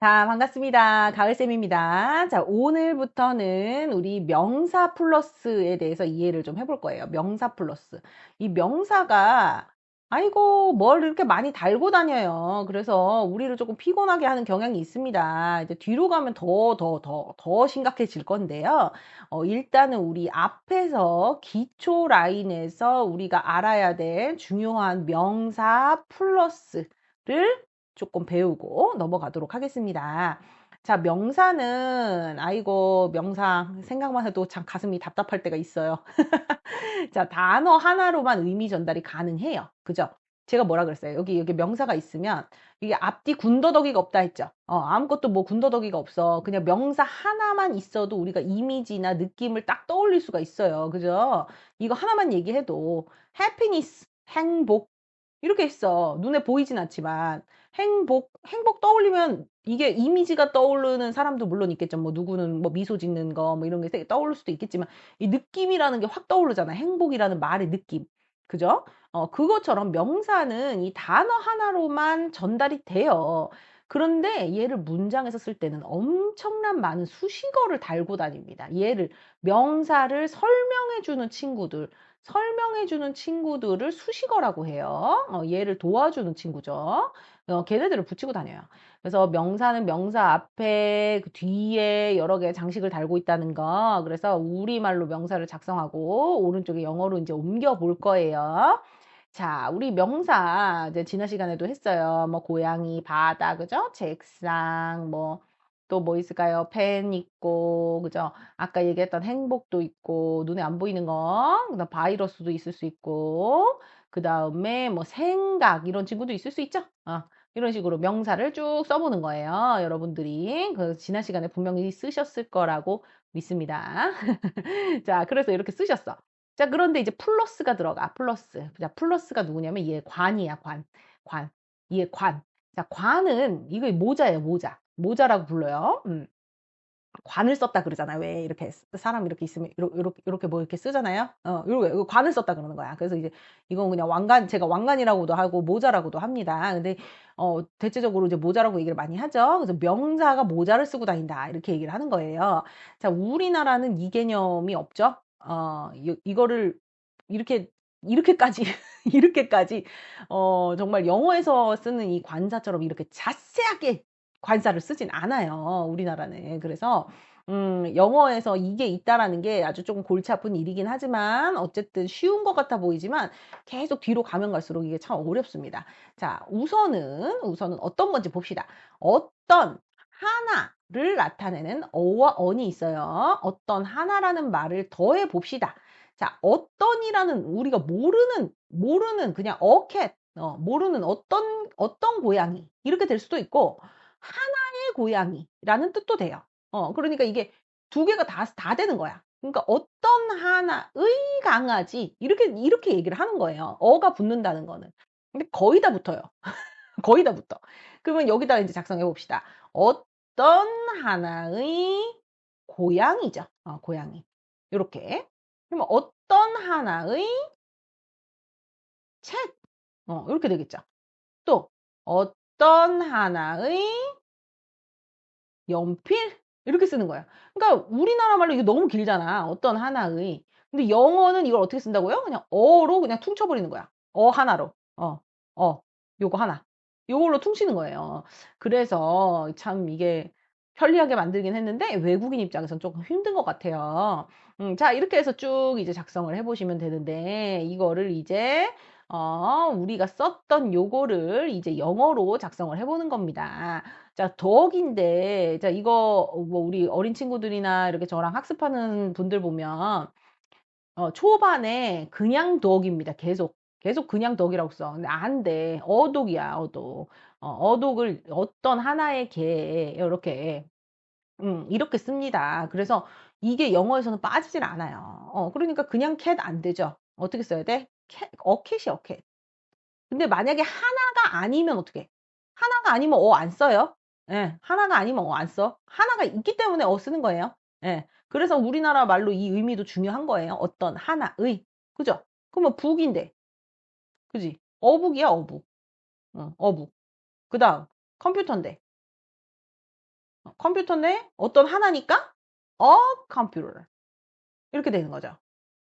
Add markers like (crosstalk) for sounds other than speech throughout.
자, 반갑습니다. 가을쌤입니다. 자, 오늘부터는 우리 명사 플러스에 대해서 이해를 좀 해볼 거예요. 명사 플러스. 이 명사가, 아이고, 뭘 이렇게 많이 달고 다녀요. 그래서 우리를 조금 피곤하게 하는 경향이 있습니다. 이제 뒤로 가면 더, 더, 더, 더 심각해질 건데요. 어, 일단은 우리 앞에서 기초 라인에서 우리가 알아야 될 중요한 명사 플러스를 조금 배우고 넘어가도록 하겠습니다. 자, 명사는, 아이고, 명사, 생각만 해도 참 가슴이 답답할 때가 있어요. (laughs) 자, 단어 하나로만 의미 전달이 가능해요. 그죠? 제가 뭐라 그랬어요? 여기, 여기 명사가 있으면, 이게 앞뒤 군더더기가 없다 했죠? 어, 아무것도 뭐 군더더기가 없어. 그냥 명사 하나만 있어도 우리가 이미지나 느낌을 딱 떠올릴 수가 있어요. 그죠? 이거 하나만 얘기해도, happiness, 행복, 이렇게 있어. 눈에 보이진 않지만. 행복, 행복 떠올리면 이게 이미지가 떠오르는 사람도 물론 있겠죠. 뭐 누구는 뭐 미소 짓는 거 뭐 이런 게 떠오를 수도 있겠지만 이 느낌이라는 게 확 떠오르잖아. 행복이라는 말의 느낌. 그죠? 어, 그것처럼 명사는 이 단어 하나로만 전달이 돼요. 그런데 얘를 문장에서 쓸 때는 엄청난 많은 수식어를 달고 다닙니다. 얘를 명사를 설명해 주는 친구들, 설명해 주는 친구들을 수식어라고 해요. 어, 얘를 도와주는 친구죠. 어, 걔네들을 붙이고 다녀요. 그래서 명사는 명사 앞에 그 뒤에 여러 개의 장식을 달고 있다는 거. 그래서 우리말로 명사를 작성하고 오른쪽에 영어로 이제 옮겨 볼 거예요. 자, 우리 명사 이제 지난 시간에도 했어요. 뭐 고양이, 바다, 그죠? 책상, 뭐 또 뭐 있을까요? 펜 있고, 그죠? 아까 얘기했던 행복도 있고, 눈에 안 보이는 거, 그다음 바이러스도 있을 수 있고, 그 다음에 뭐 생각 이런 친구도 있을 수 있죠. 어, 이런 식으로 명사를 쭉 써보는 거예요. 여러분들이 그 지난 시간에 분명히 쓰셨을 거라고 믿습니다. (laughs) 자, 그래서 이렇게 쓰셨어. 자, 그런데 이제 플러스가 들어가. 플러스. 자, 플러스가 누구냐면 얘 관이야, 관. 관. 얘 관. 자, 관은 이거 모자예요, 모자. 모자라고 불러요. 음. 관을 썼다 그러잖아요. 왜 이렇게 사람 이렇게 있으면 이렇게 이렇게 뭐 이렇게 쓰잖아요. 어, 이렇게 관을 썼다 그러는 거야. 그래서 이제 이건 그냥 왕관 제가 왕관이라고도 하고 모자라고도 합니다. 근데 어 대체적으로 이제 모자라고 얘기를 많이 하죠. 그래서 명사가 모자를 쓰고 다닌다 이렇게 얘기를 하는 거예요. 자, 우리나라는 이 개념이 없죠. 어 이, 이거를 이렇게 이렇게까지 (laughs) 이렇게까지 어 정말 영어에서 쓰는 이 관사처럼 이렇게 자세하게 관사를 쓰진 않아요. 우리나라는. 그래서 음, 영어에서 이게 있다라는 게 아주 조금 골치 아픈 일이긴 하지만 어쨌든 쉬운 것 같아 보이지만 계속 뒤로 가면 갈수록 이게 참 어렵습니다. 자, 우선은 우선은 어떤 건지 봅시다. 어떤 하나를 나타내는 어와 언이 있어요. 어떤 하나라는 말을 더해 봅시다. 자, 어떤이라는 우리가 모르는 모르는 그냥 어캣 어, 모르는 어떤 어떤 고양이 이렇게 될 수도 있고 하나의 고양이라는 뜻도 돼요. 어, 그러니까 이게 두 개가 다, 다 되는 거야. 그러니까 어떤 하나의 강아지 이렇게 이렇게 얘기를 하는 거예요. 어가 붙는다는 거는. 근데 거의 다 붙어요. (laughs) 거의 다 붙어. 그러면 여기다 이제 작성해 봅시다. 어떤 하나의 고양이죠. 어, 고양이. 이렇게. 그러면 어떤 하나의 책. 어, 이렇게 되겠죠. 또 어떤 하나의 연필 이렇게 쓰는 거야. 그러니까 우리나라 말로 이게 너무 길잖아. 어떤 하나의. 근데 영어는 이걸 어떻게 쓴다고요? 그냥 어로 그냥 퉁쳐버리는 거야. 어 하나로. 어, 어, 요거 하나. 요걸로 퉁치는 거예요. 그래서 참 이게 편리하게 만들긴 했는데 외국인 입장에서는 조금 힘든 것 같아요. 음, 자, 이렇게 해서 쭉 이제 작성을 해보시면 되는데 이거를 이제 어, 우리가 썼던 요거를 이제 영어로 작성을 해보는 겁니다. 자, 덕인데, 자, 이거, 뭐, 우리 어린 친구들이나 이렇게 저랑 학습하는 분들 보면, 어, 초반에 그냥 덕입니다. 계속. 계속 그냥 덕이라고 써. 근데 안 돼. 어독이야, 어독. 어, 어독을 어떤 하나의 개, 이렇게, 음, 이렇게 씁니다. 그래서 이게 영어에서는 빠지질 않아요. 어, 그러니까 그냥 캣 안 되죠. 어떻게 써야 돼? 캣, 어캣이 어캣. 근데 만약에 하나가 아니면 어떻게? 하나가 아니면 어 안 써요? 예, 하나가 아니면 어 안 써. 하나가 있기 때문에 어 쓰는 거예요. 예. 그래서 우리나라 말로 이 의미도 중요한 거예요. 어떤 하나의. 그죠? 그러면 북인데. 그지? 어북이야, 어북. 어, 어북. 그 다음, 컴퓨터인데. 컴퓨터인데 어떤 하나니까 a computer 이렇게 되는 거죠.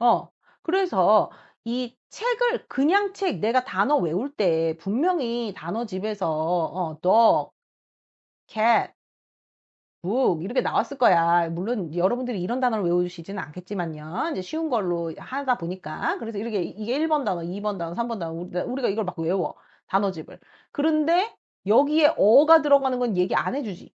어, 그래서 이 책을 그냥 책 내가 단어 외울 때 분명히 단어 집에서 어, dog, cat, book 이렇게 나왔을 거야. 물론 여러분들이 이런 단어를 외우시지는 않겠지만요. 이제 쉬운 걸로 하다 보니까 그래서 이렇게 이게 1번 단어, 2번 단어, 3번 단어 우리가 이걸 막 외워 단어집을. 그런데 여기에 어가 들어가는 건 얘기 안 해주지.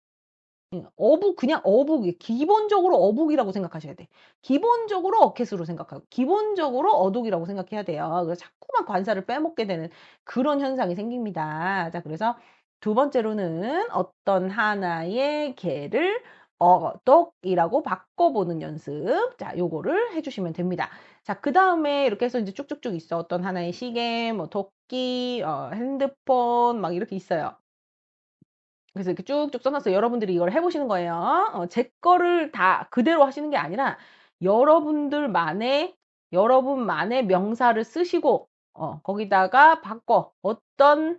어북 그냥 어북이 기본적으로 어북이라고 생각하셔야 돼. 기본적으로 어켓으로 생각하고 기본적으로 어독이라고 생각해야 돼요. 그래서 자꾸만 관사를 빼먹게 되는 그런 현상이 생깁니다. 자, 그래서 두 번째로는 어떤 하나의 개를 어독이라고 바꿔보는 연습. 자, 요거를 해주시면 됩니다. 자, 그 다음에 이렇게 해서 이제 쭉쭉쭉 있어. 어떤 하나의 시계, 뭐 토끼, 어, 핸드폰 막 이렇게 있어요. 그래서 이렇게 쭉쭉 써놨어요. 여러분들이 이걸 해보시는 거예요. 어, 제 거를 다 그대로 하시는 게 아니라 여러분들만의 여러분만의 명사를 쓰시고 어, 거기다가 바꿔 어떤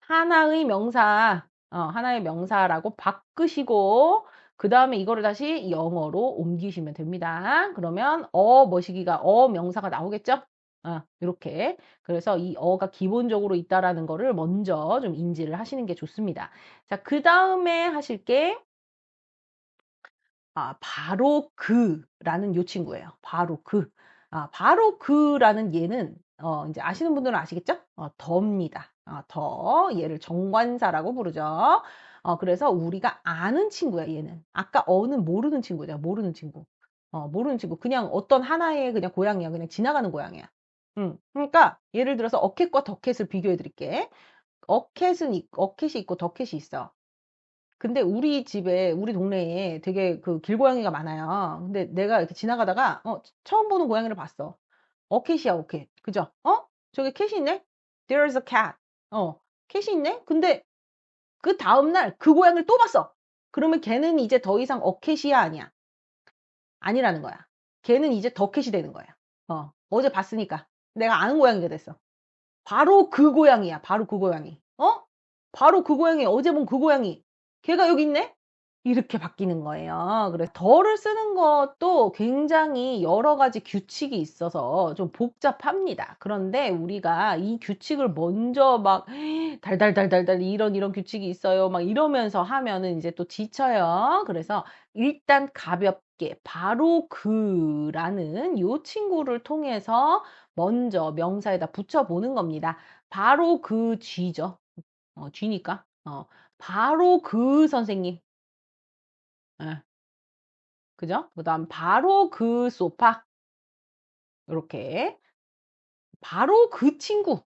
하나의 명사 어, 하나의 명사라고 바꾸시고 그 다음에 이거를 다시 영어로 옮기시면 됩니다. 그러면 어 머시기가 어 명사가 나오겠죠? 아, 이렇게. 그래서 이 어가 기본적으로 있다라는 거를 먼저 좀 인지를 하시는 게 좋습니다. 자, 그 다음에 하실 게, 아, 바로 그 라는 요 친구예요. 바로 그. 아, 바로 그라는 얘는, 어, 이제 아시는 분들은 아시겠죠? 어, 더입니다. 어, 더. 얘를 정관사라고 부르죠. 어, 그래서 우리가 아는 친구야, 얘는. 아까 어는 모르는 친구죠. 모르는 친구. 어, 모르는 친구. 그냥 어떤 하나의 그냥 고양이야. 그냥 지나가는 고양이야. 음, 그러니까 예를 들어서 어켓과 더켓을 비교해 드릴게. 어켓은 있, 어켓이 있고 더켓이 있어. 근데 우리 집에 우리 동네에 되게 그 길고양이가 많아요. 근데 내가 이렇게 지나가다가 어, 처음 보는 고양이를 봤어. 어켓이야, 어켓. 그죠? 어? 저기 캣이 있네? There's a cat. 어, 캣이 있네? 근데 그 다음날 그 고양이를 또 봤어. 그러면 걔는 이제 더 이상 어켓이야, 아니야? 아니라는 거야. 걔는 이제 더캣이 되는 거야. 어, 어제 봤으니까. 내가 아는 고양이가 됐어. 바로 그 고양이야. 바로 그 고양이. 어? 바로 그 고양이. 어제 본 그 고양이. 걔가 여기 있네? 이렇게 바뀌는 거예요. 그래서 덜을 쓰는 것도 굉장히 여러 가지 규칙이 있어서 좀 복잡합니다. 그런데 우리가 이 규칙을 먼저 막 달달달달달 이런 이런 규칙이 있어요. 막 이러면서 하면은 이제 또 지쳐요. 그래서 일단 가볍게 바로 그라는 요 친구를 통해서 먼저 명사에다 붙여보는 겁니다. 바로 그 쥐죠. 어, 쥐니까. 어, 바로 그 선생님. 예. 그죠? 그 다음, 바로 그 소파. 이렇게. 바로 그 친구.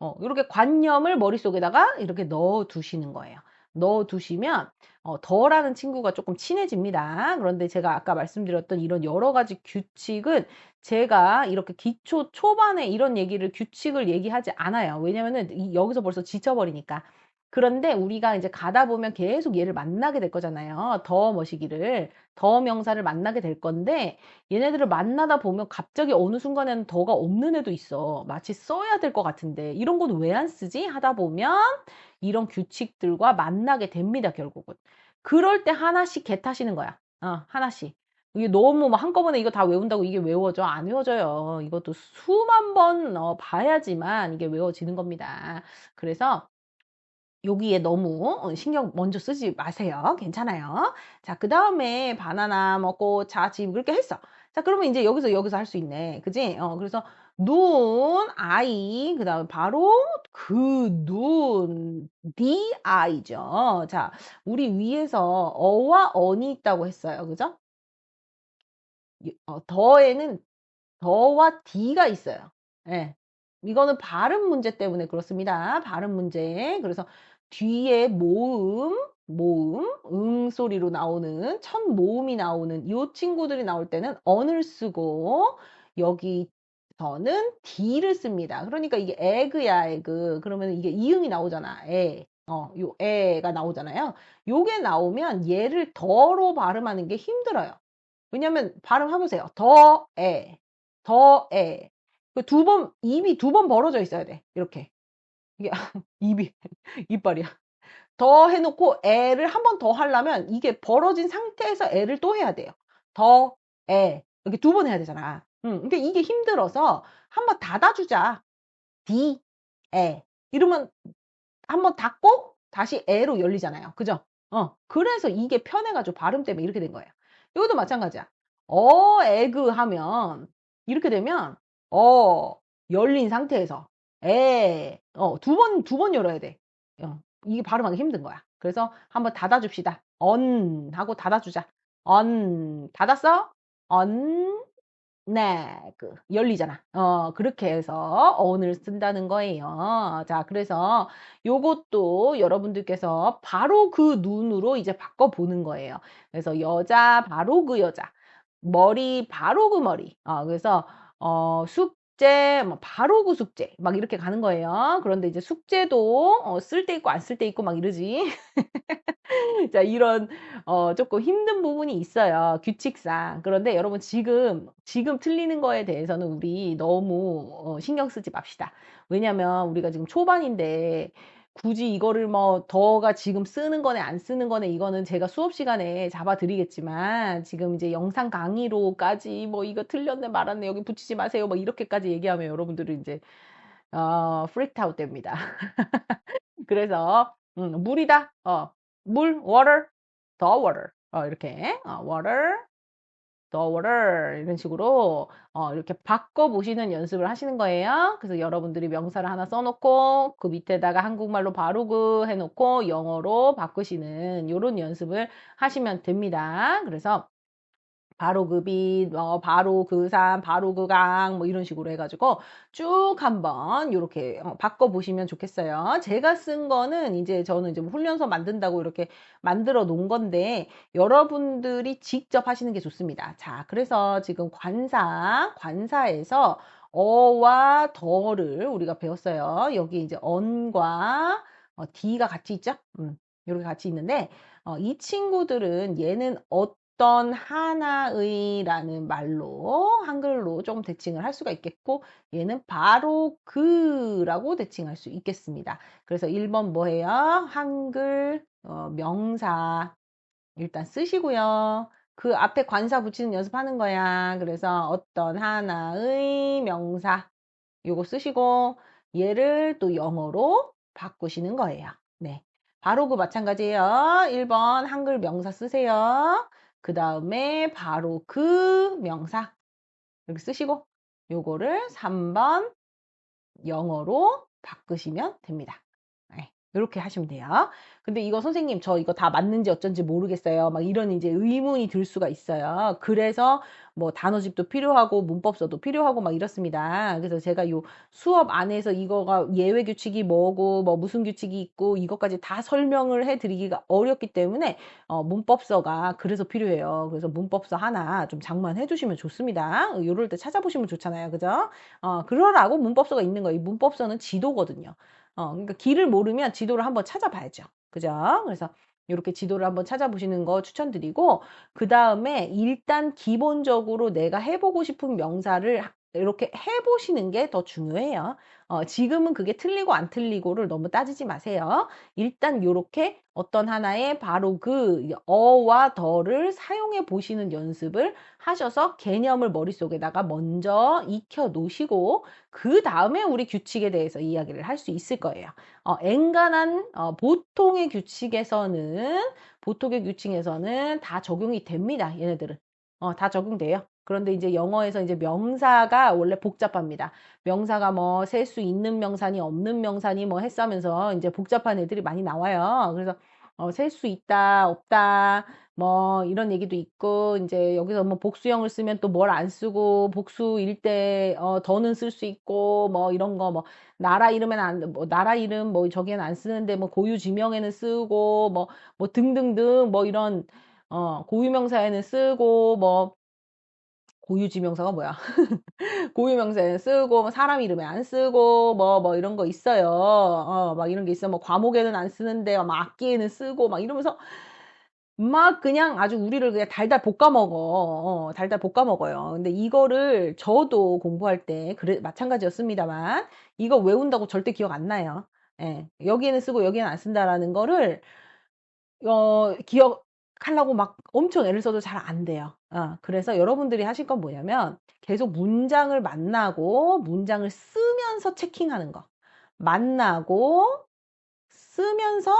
어, 이렇게 관념을 머릿속에다가 이렇게 넣어 두시는 거예요. 넣어 두시면 어, 더라는 친구가 조금 친해집니다. 그런데 제가 아까 말씀드렸던 이런 여러 가지 규칙은 제가 이렇게 기초 초반에 이런 얘기를 규칙을 얘기하지 않아요. 왜냐면은 여기서 벌써 지쳐버리니까. 그런데 우리가 이제 가다 보면 계속 얘를 만나게 될 거잖아요. 더 머시기를, 더 명사를 만나게 될 건데, 얘네들을 만나다 보면 갑자기 어느 순간에는 더가 없는 애도 있어. 마치 써야 될 것 같은데, 이런 건 왜 안 쓰지? 하다 보면 이런 규칙들과 만나게 됩니다, 결국은. 그럴 때 하나씩 개 타시는 거야. 어, 하나씩. 이게 너무 뭐 한꺼번에 이거 다 외운다고 이게 외워져? 안 외워져요. 이것도 수만 번 어, 봐야지만 이게 외워지는 겁니다. 그래서 여기에 너무 어, 신경 먼저 쓰지 마세요. 괜찮아요. 자, 그 다음에 바나나 먹고 자, 집 그렇게 했어. 자, 그러면 이제 여기서 여기서 할 수 있네. 그지? 어, 그래서 눈, 아이, 그 다음에 바로 그 눈, the 아이죠. 자, 우리 위에서 어와 언이 있다고 했어요. 그죠? 어, 더에는 더와 d가 있어요. 예. 네. 이거는 발음 문제 때문에 그렇습니다. 발음 문제. 그래서 뒤에 모음, 모음, 응 소리로 나오는 첫 모음이 나오는 이 친구들이 나올 때는 언을 쓰고 여기서는 D를 씁니다. 그러니까 이게 에그야 에그. 그러면 이게 이응이 나오잖아. 에. 어, 요 에가 나오잖아요. 요게 나오면 얘를 더로 발음하는 게 힘들어요. 왜냐면 발음 해보세요. 더, 에, 더, 에. 그 두 번, 입이 두 번 벌어져 있어야 돼. 이렇게. 이게 (laughs) 입이 이빨이야. 더 해놓고 애를 한 번 더 하려면 이게 벌어진 상태에서 애를 또 해야 돼요. 더, 애. 이렇게 두 번 해야 되잖아. 음, 근데 이게 힘들어서 한 번 닫아주자. D, 에. 이러면 한 번 닫고 다시 애로 열리잖아요. 그죠? 어, 그래서 이게 편해가지고 발음 때문에 이렇게 된 거예요. 이것도 마찬가지야. 어, 에그 하면 이렇게 되면 어, 열린 상태에서 에, 어, 두 번, 두 번 열어야 돼. 어, 이게 발음하기 힘든 거야. 그래서 한번 닫아줍시다. 언 하고 닫아주자. 언 닫았어? 언 네, 그 열리잖아. 어, 그렇게 해서 어원을 쓴다는 거예요. 자, 그래서 요것도 여러분들께서 바로 그 눈으로 이제 바꿔 보는 거예요. 그래서 여자 바로 그 여자, 머리 바로 그 머리. 어, 그래서 어, 숙제 뭐 바로 그 숙제 막 이렇게 가는 거예요. 그런데 이제 숙제도 어, 쓸 때 있고 안 쓸 때 있고 막 이러지. (laughs) 자, 이런 어, 조금 힘든 부분이 있어요. 규칙상. 그런데 여러분 지금 지금 틀리는 거에 대해서는 우리 너무 어, 신경 쓰지 맙시다. 왜냐면 우리가 지금 초반인데 굳이 이거를 뭐 더가 지금 쓰는 거네 안 쓰는 거네 이거는 제가 수업 시간에 잡아 드리겠지만 지금 이제 영상 강의로까지 뭐 이거 틀렸네 말았네 여기 붙이지 마세요 뭐 이렇게까지 얘기하면 여러분들은 이제 어 프리트아웃 됩니다. (laughs) 그래서 음, 물이다. 어, 물, water, the water. 어, 이렇게 어, water, water 이런 식으로 어, 이렇게 바꿔 보시는 연습을 하시는 거예요. 그래서 여러분들이 명사를 하나 써놓고 그 밑에다가 한국말로 바로그 해놓고 영어로 바꾸시는 이런 연습을 하시면 됩니다. 그래서 바로 그 빛, 어, 바로 그 산, 바로 그 강, 뭐 이런 식으로 해가지고 쭉 한번 이렇게 어, 바꿔보시면 좋겠어요. 제가 쓴 거는 이제 저는 이제 뭐 훈련서 만든다고 이렇게 만들어 놓은 건데 여러분들이 직접 하시는 게 좋습니다. 자, 그래서 지금 관사, 관사에서 어와 더를 우리가 배웠어요. 여기 이제 언과 어, D가 같이 있죠? 음, 이렇게 같이 있는데 어, 이 친구들은 얘는 어 어떤 하나의라는 말로 한글로 조금 대칭을 할 수가 있겠고 얘는 바로 그라고 대칭할 수 있겠습니다. 그래서 1번 뭐예요? 한글 어, 명사 일단 쓰시고요. 그 앞에 관사 붙이는 연습하는 거야. 그래서 어떤 하나의 명사 요거 쓰시고 얘를 또 영어로 바꾸시는 거예요. 네. 바로 그 마찬가지예요. 1번 한글 명사 쓰세요. 그 다음에 바로 그 명사 이렇게 쓰시고 요거를 3번 영어로 바꾸시면 됩니다. 네, 이렇게 하시면 돼요. 근데 이거 선생님 저 이거 다 맞는지 어쩐지 모르겠어요. 막 이런 이제 의문이 들 수가 있어요. 그래서 뭐 단어집도 필요하고 문법서도 필요하고 막 이렇습니다. 그래서 제가 요 수업 안에서 이거가 예외 규칙이 뭐고 뭐 무슨 규칙이 있고 이것까지 다 설명을 해 드리기가 어렵기 때문에 어 문법서가 그래서 필요해요. 그래서 문법서 하나 좀 장만해 두시면 좋습니다. 요럴 때 찾아보시면 좋잖아요. 그죠? 어 그러라고 문법서가 있는 거예요. 이 문법서는 지도거든요. 어 그러니까 길을 모르면 지도를 한번 찾아봐야죠. 그죠? 그래서 이렇게 지도를 한번 찾아보시는 거 추천드리고 그 다음에 일단 기본적으로 내가 해보고 싶은 명사를 이렇게 해보시는 게 더 중요해요. 어, 지금은 그게 틀리고 안 틀리고를 너무 따지지 마세요. 일단 이렇게 어떤 하나의 바로 그 어와 더를 사용해 보시는 연습을 하셔서 개념을 머릿속에다가 먼저 익혀 놓으시고 그 다음에 우리 규칙에 대해서 이야기를 할 수 있을 거예요. 어, 엔간한 어, 보통의 규칙에서는 보통의 규칙에서는 다 적용이 됩니다. 얘네들은 어, 다 적용돼요. 그런데 이제 영어에서 이제 명사가 원래 복잡합니다. 명사가 뭐 셀 수 있는 명사니 없는 명사니 뭐 했으면서 이제 복잡한 애들이 많이 나와요. 그래서 어, 셀 수 있다, 없다, 뭐 이런 얘기도 있고 이제 여기서 뭐 복수형을 쓰면 또 뭘 안 쓰고 복수일 때 어, 더는 쓸 수 있고 뭐 이런 거 뭐 나라 이름엔 안뭐 나라 이름 뭐 저기에는 안 쓰는데 뭐 고유 지명에는 쓰고 뭐뭐 뭐 등등등 뭐 이런 어 고유명사에는 쓰고 뭐 고유지명사가 뭐야? (laughs) 고유명사에는 쓰고 뭐 사람 이름에 안 쓰고 뭐뭐 뭐 이런 거 있어요. 어, 막 이런 게 있어. 뭐 과목에는 안 쓰는데 막 악기에는 쓰고 막 이러면서 막 그냥 아주 우리를 그냥 달달 볶아 먹어. 어, 달달 볶아 먹어요. 근데 이거를 저도 공부할 때 그래 마찬가지였습니다만 이거 외운다고 절대 기억 안 나요. 예, 여기에는 쓰고 여기는 안 쓴다라는 거를 어, 기억하려고 막 엄청 애를 써도 잘 안 돼요. 어, 그래서 여러분들이 하실 건 뭐냐면 계속 문장을 만나고 문장을 쓰면서 체킹하는 거. 만나고 쓰면서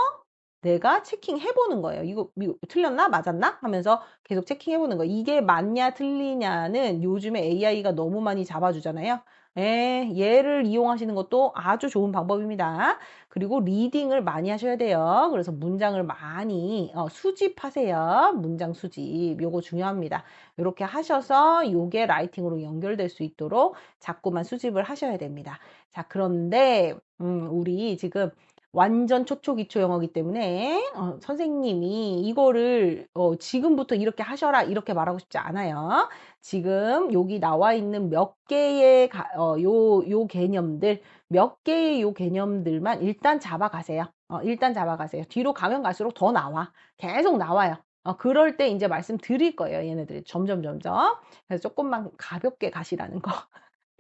내가 체킹해 보는 거예요. 이거, 이거 틀렸나? 맞았나? 하면서 계속 체킹해 보는 거. 이게 맞냐, 틀리냐는 요즘에 AI가 너무 많이 잡아주잖아요. 예, 얘를 이용하시는 것도 아주 좋은 방법입니다. 그리고 리딩을 많이 하셔야 돼요. 그래서 문장을 많이 어, 수집하세요. 문장 수집. 요거 중요합니다. 이렇게 하셔서 요게 라이팅으로 연결될 수 있도록 자꾸만 수집을 하셔야 됩니다. 자, 그런데 음, 우리 지금 완전 초초 기초 영어기 때문에 어, 선생님이 이거를 어, 지금부터 이렇게 하셔라 이렇게 말하고 싶지 않아요. 지금 여기 나와 있는 몇 개의 가, 어, 요, 요 개념들 몇 개의 요 개념들만 일단 잡아가세요. 어, 일단 잡아가세요. 뒤로 가면 갈수록 더 나와. 계속 나와요. 어, 그럴 때 이제 말씀 드릴 거예요. 얘네들이 점점 점점. 그래서 조금만 가볍게 가시라는 거.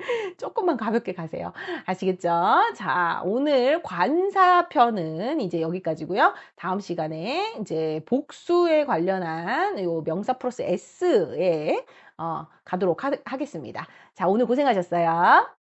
(laughs) 조금만 가볍게 가세요. 아시겠죠? 자, 오늘 관사편은 이제 여기까지고요. 다음 시간에 이제 복수에 관련한 요 명사 플러스 S에 어, 가도록 하, 하겠습니다. 자, 오늘 고생하셨어요.